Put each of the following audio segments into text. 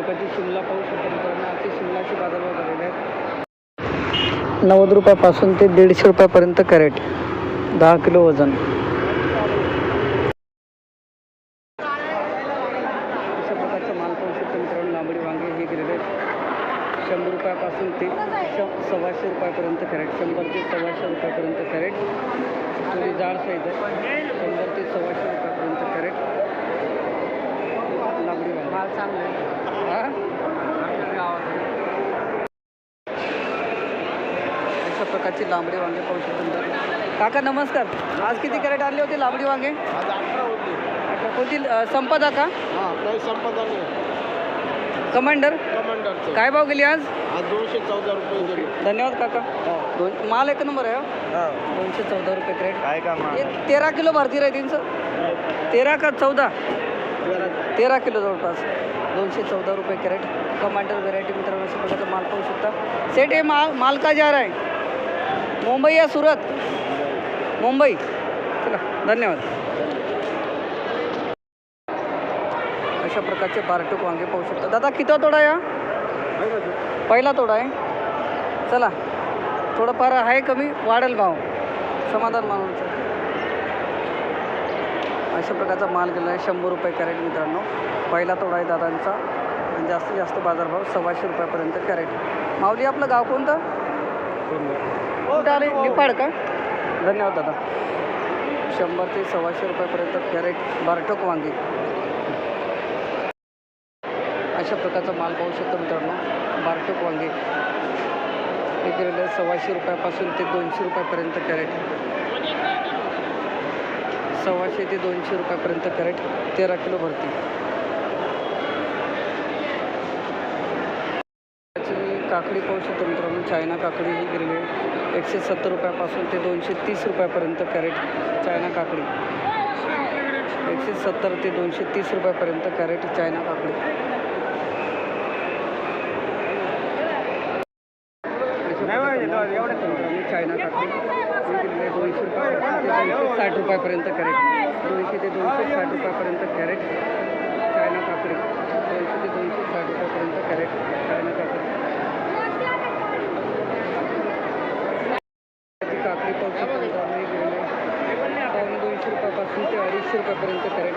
प्रकारची शिमला पाहू शकतो मित्रांनो आजची शिमलाची बाजारभाव झालेले आहेत. नव्वद रुपयापासून ते दीडशे रुपयापर्यंत कॅरेट दहा किलो वजन. अशा प्रकारचा माल पाहू शकतो मित्रांनो लांबडी वांगे हे गेलेले आहेत. शंभर रुपयापासून ते सव्वाशे रुपयापर्यंत कॅरेट शंभर ते सव्वाशे रुपयापर्यंत कॅरेट. थोडी जाड साईज आहे. शंभर ते सव्वाशे रुपयापर्यंत कॅरेट. लांबडी वांगे. माल चांगला अशा प्रकारची लांबडी वांगे पाहू शकतो. काका नमस्कार. आज किती कॅरेट आणले होते लांबडी वांगे? अच्छा, कोणती? संपदा का? हां संपदा नाही कमांडर? कमांडरचं. काय भाव गेली आज? दोनशे चौदा रुपये धन्यवाद काका. दोन माल एक नंबर आहे हो. दोनशे चौदा रुपये क्रेट. काय काम हे तेरा किलो भरती राहते त्यांचं? तेरा का चौदा? तेरा. किलो जवळपास. दोनशे चौदा रुपये कॅरेट. कमांडर व्हेरायटी मित्रांनो प्रकारचा माल पाहू शकता. सेट हे माल माल का जा रहा है? मुंबई या सुरत. मुंबई. चला धन्यवाद. अशा प्रकारचे बारटूक वांगे पाहू शकता. दादा किती तोडा या पहिला तोडा आहे. चला थोडंफार आहे कमी वाढेल भाव. समाधान मानून अशा प्रकारचा माल गेला आहे शंभर रुपये कॅरेट मित्रांनो. पहिला तोडा आहे दादांचा. आणि जास्तीत जास्त बाजारभाव सव्वाशे रुपयापर्यंत कॅरेट. माऊली आपलं गाव कोणतं? कुठं आले निफाड का धन्यवाद दादा. शंभर ते सव्वाशे रुपयापर्यंत कॅरेट बारटोक वांगी. अशा प्रकारचा माल पाहू शकतो मित्रांनो बारटोक वांगे. हे आहे सव्वाशे रुपयापासून ते दोनशे रुपयापर्यंत कॅरेट. सव्वाशे ते दोनशे रुपयापर्यंत कॅरेट तेरा किलो भरती त्याची काकडी पाहू शकतो मित्रांनो. चायना काकडी ही आहे. एकशे सत्तर रुपयापासून ते दोनशे तीस रुपयापर्यंत कॅरेट चायना काकडी. एकशे सत्तर ते दोनशे तीस रुपयापर्यंत कॅरेट चायना काकडी. चायना काकडी. दोनशे रुपयापासून साठ रुपयापर्यंत कॅरेट. दोनशे ते दोनशे साठ रुपयापर्यंत कॅरेट चायना काकडी. दोनशे ते दोनशे साठ रुपयापर्यंत कॅरेट चायना काकडी. रुपयापर्यंत कॅरेट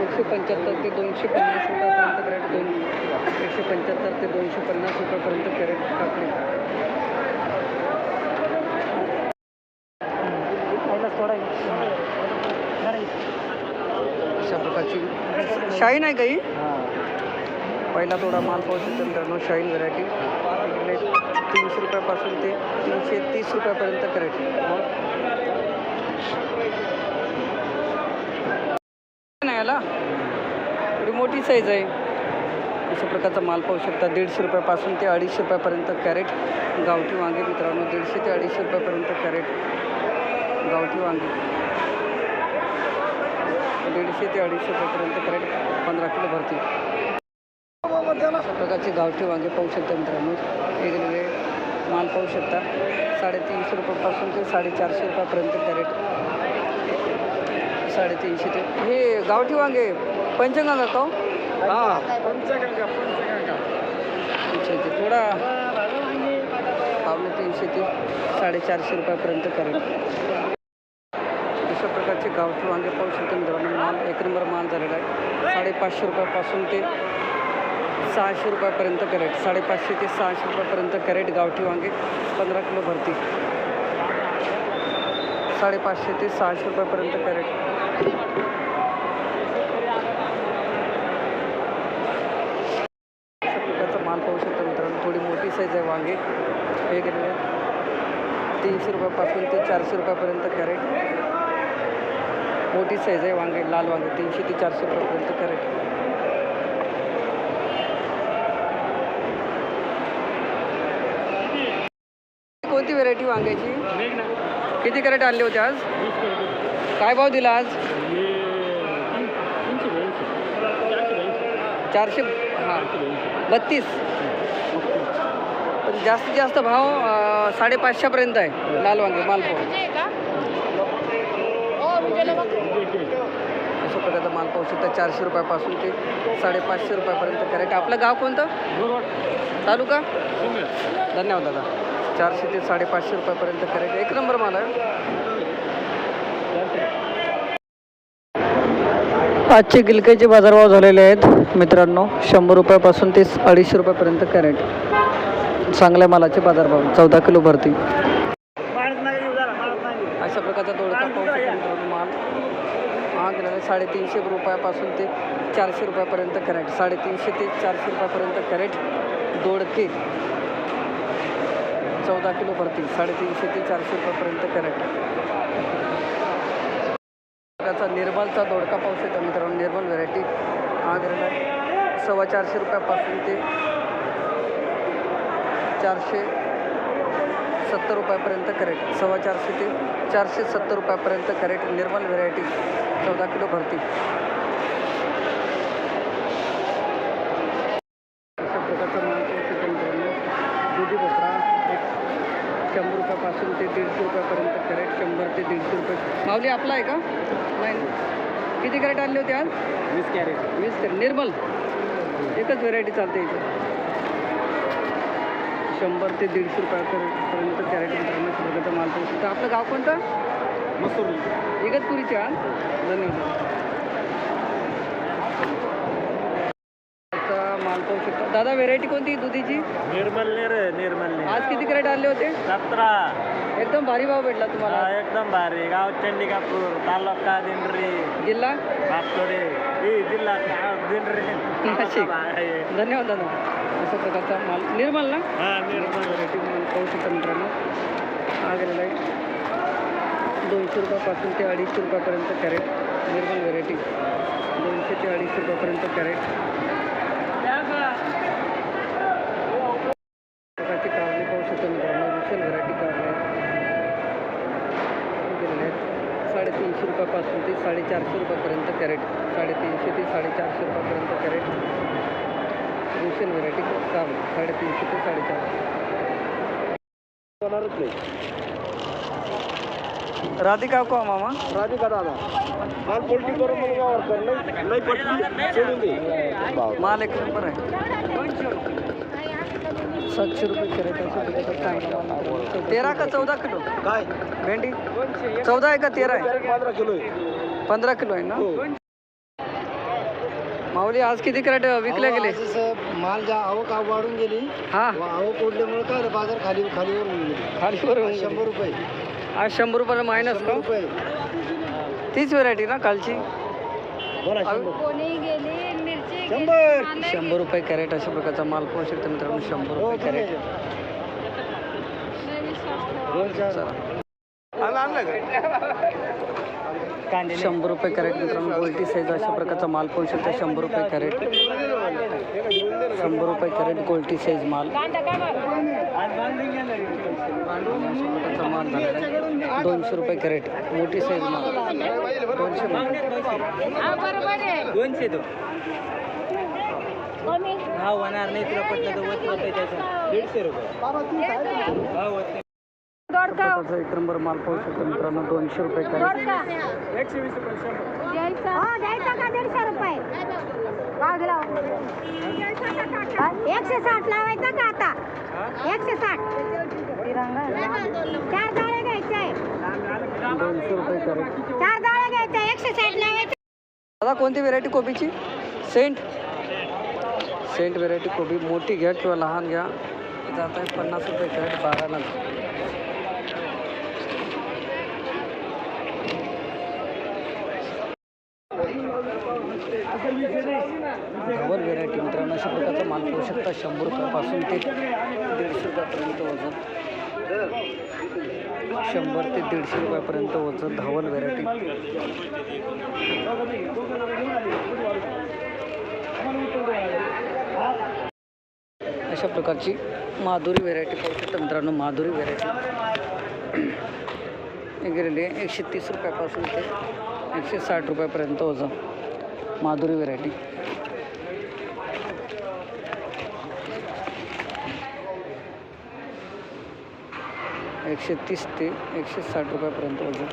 एकशे पंच्याहत्तर ते दोनशे पन्नास रुपयापर्यंत कॅरेट दोन एकशे पंच्याहत्तर ते दोनशे पन्नास रुपयापर्यंत कॅरेट काकडी अशा प्रकारची शाईन आहे काही? पहिला थोडा माल पाहू शकतो मित्रांनो शाईन व्हरायटी तीनशे रुपयापासून ते तीनशे तीस रुपयापर्यंत कॅरेट थोडी साईज आहे अशा प्रकारचा माल पाहू शकता. दीडशे रुपयापासून ते अडीचशे रुपयापर्यंत कॅरेट गावठी वांगे मित्रांनो. दीडशे ते अडीचशे रुपयापर्यंत कॅरेट गावठी वांगे. दीडशे ते अडीचशे रुपयापर्यंत कॅरेट पंधरा किलो भरती. अशा प्रकारचे गावठी वांगे पाहू शकता मित्रांनो. वेगवेगळे माल पाहू शकता. साडेतीनशे रुपयापासून ते साडेचारशे रुपयापर्यंत कॅरेट. साडेतीनशे ते हे गावठी वांगे पंचगंगा का हो? हो? थोडा. पावणे तीनशे ते साडेचारशे रुपयापर्यंत करेल. अशा प्रकारचे गावठी वांगे पाहू शकतो मित्रांनो माल एक नंबर माल झालेला आहे. साडेपाचशे रुपयापासून ते सहाशे रुपयापर्यंत कॅरेट साडेपाचशे ते सहाशे रुपयापर्यंत कॅरेट गावठी वांगे पंधरा किलो भरती. साडेपाचशे ते सहाशे रुपयापर्यंत कॅरेट अशा प्रकारचा माल पाहू शकतो मित्रांनो थोडी मोठी साईज आहे हे तीनशे रुपयापासून ते चारशे रुपयापर्यंत कॅरेट. मोठी साईज आहे वांगे लाल वांगे तीनशे ते चारशे रुपयापर्यंत कॅरेट. कोणती व्हेरायटी वांग्याची? किती कॅरेट आणले होते आज? काय भाव दिला आज? चारशे हां. बत्तीस. पण जास्तीत जास्त भाव अं, साडेपाचशेपर्यंत आहे लाल वांगे मालपोहा अशा प्रकारचे प्रकारचा माल पाहू शकता चारशे रुपयापासून ते साडेपाचशे रुपयापर्यंत कॅरेट. आपलं गाव कोणतं? तालुका? धन्यवाद दादा. चारशे ते साडेपाचशे रुपयापर्यंत कॅरेट. एक नंबर माल आहे. आजचे गिलक्याचे बाजारभाव झालेले आहेत. मित्रांनो शंभर रुपयापासून ते अडीचशे रुपयापर्यंत कॅरेट. चांगल्या मालाचे बाजारभाव चौदा किलो भरती. अशा प्रकारचा दोडका पाहू माल. हा गेलेला साडेतीनशे रुपयापासून ते चारशे रुपयापर्यंत कॅरेट. साडेतीनशे ते चारशे रुपयापर्यंत कॅरेट दोडके. चौदा किलो भरती. साडेतीनशे ते चारशे रुपयापर्यंत कॅरेट. प्रकारचा निर्मलचा दोडका पाहू शकता मित्रांनो. निर्मल व्हरायटी हा गेलेला सव्वा चारशे रुपयापासून ते चारशे सत्तर रुपयापर्यंत कॅरेट. सव्वा चारशे ते चारशे सत्तर रुपयापर्यंत कॅरेट. निर्मल व्हेरायटी चौदा किलो भरती. अशा प्रकारचा मित्रांनो दुधी भोपळा एक शंभर रुपयापासून ते दीडशे रुपयापर्यंत कॅरेट. शंभर ते दीडशे रुपये. माऊली आपला आहे का? नाही. किती कॅरेट आणले होते आज? वीस कॅरेट. वीस कॅरेट. निर्मल. एकच व्हेरायटी चालते इथे. शंभर ते दीडशे रुपयापर्यंत कॅरेट मित्रांनो प्रकारचा माल पाहू शकता आपलं गाव कोणतं? मसूर इगतपुरीचे आज धन्यवाद. आता माल पाहू शकता दादा व्हेरायटी कोणती दुधीची? निर्मल रे निर्मल आज किती कॅरेट आणले होते? सतरा. एकदम भारी भाव भेटला तुम्हाला. एकदम भारी. गाव चंडिकापूर तालुका दिंडरी. जिल्हा? पातोडे जिल्हा दिंडरी. नाशिक. धन्यवाद दादा अशा प्रकारचा माल. निर्मल ना? हा निर्मल. व्हेरायटी माल पाहू शकता मित्रांनो. हा गेलेला आहे. दोनशे रुपयापासून ते अडीचशे रुपयापर्यंत कॅरेट. निर्मल व्हेरायटी दोनशे ते अडीचशे रुपयापर्यंत कॅरेट प्रकारची कारले पाहू शकता मित्रांनो विशाल व्हरायटी कारले गेलेले आहेत रुपयापासून ते साडेचारशे रुपयापर्यंत कॅरेट साडेतीनशे ते साडेचारशे रुपयापर्यंत कॅरेट. विशाल व्हरायटी कारले साडेतीनशे ते साडेचारशे. होणारच नाही. राधिका को मामा? राधिका दादा. माल पोल्ट्री करून गावावर कर. नाही नाही पटली सोडून दे. माल एक नंबर आहे. सातशे रुपये तेरा का चौदा किलो? काय? भेंडी? चौदा आहे का तेरा आहे? पंधरा किलो आहे. पंधरा किलो आहे ना? हो. माऊली आज किती कॅरेट विकले गेले? माल जा आवक आव वाढून गेली हा. आवक ओढल्यामुळे काय बाजार खाली खालीवर खालीवर. शंभर रुपये. आज शंभर रुपयाला मायनस का? तीच व्हेरायटी ना कालची? बोला. शंभर. कोणी गेली मिरची शंभर. शंभर रुपये कॅरेट अशा प्रकारचा माल पाहू शकता मित्रांनो शंभर हो, रुपये कॅरेट. चला. शंभर रुपये कॅरेट मित्रांनो गोल्टी साईज अशा प्रकारचा माल पाहू शकता शंभर रुपये कॅरेट. शंभर रुपये कॅरेट गोल्टी साईज माल. माल झालेला. दोनशे रुपये कॅरेट मोठी साईज माल. दोनशे बरोबर आहे दोनशे तो. हा होणार नाही तुला पटलं तर वच होतं त्याचं. दीडशे रुपये. दोडका एक नंबर माल पाहू शकता मित्रांनो दोनशे रुपये कॅरेट. एकशे वीस रुपये? एकशे साठ लावायचा का आता? एकशे साठ. चार जाळे घ्यायचे. आहे. दोनशे रुपये कॅरेट चार जाळे घ्यायचे. एकशे साठ लावायचे. दादा कोणती व्हेरायटी कोबीची? सेंट. सेंट व्हेरायटी कोबी. मोठी घ्या किंवा लहान घ्या. जात आहे पन्नास रुपये कॅरेट बाराला. धवल व्हेरायटी मित्रांनो अशा प्रकारचा माल करू शकता. शंभर रुपयापासून ते दीडशे रुपयापर्यंत वजन. शंभर ते दीडशे रुपयापर्यंत वजन धवल व्हेरायटी अशा प्रकारची माधुरी व्हेरायटी पाहू शकता मित्रांनो माधुरी व्हेरायटी गेलेली आहे एकशे तीस रुपयापासून ते एकशे साठ रुपयापर्यंत वजन. माधुरी व्हेरायटी एकशे तीस ते एकशे साठ रुपयापर्यंत वजन.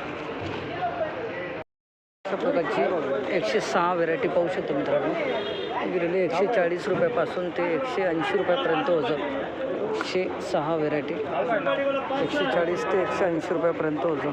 अशा प्रकारची एकशे सहा व्हेरायटी पाहू शकतो मित्रांनो. गिरली एकशे चाळीस रुपयापासून ते एकशे ऐंशी रुपयापर्यंत वजन. एकशे सहा व्हेरायटी एकशे चाळीस ते एकशे ऐंशी रुपयापर्यंत वजन.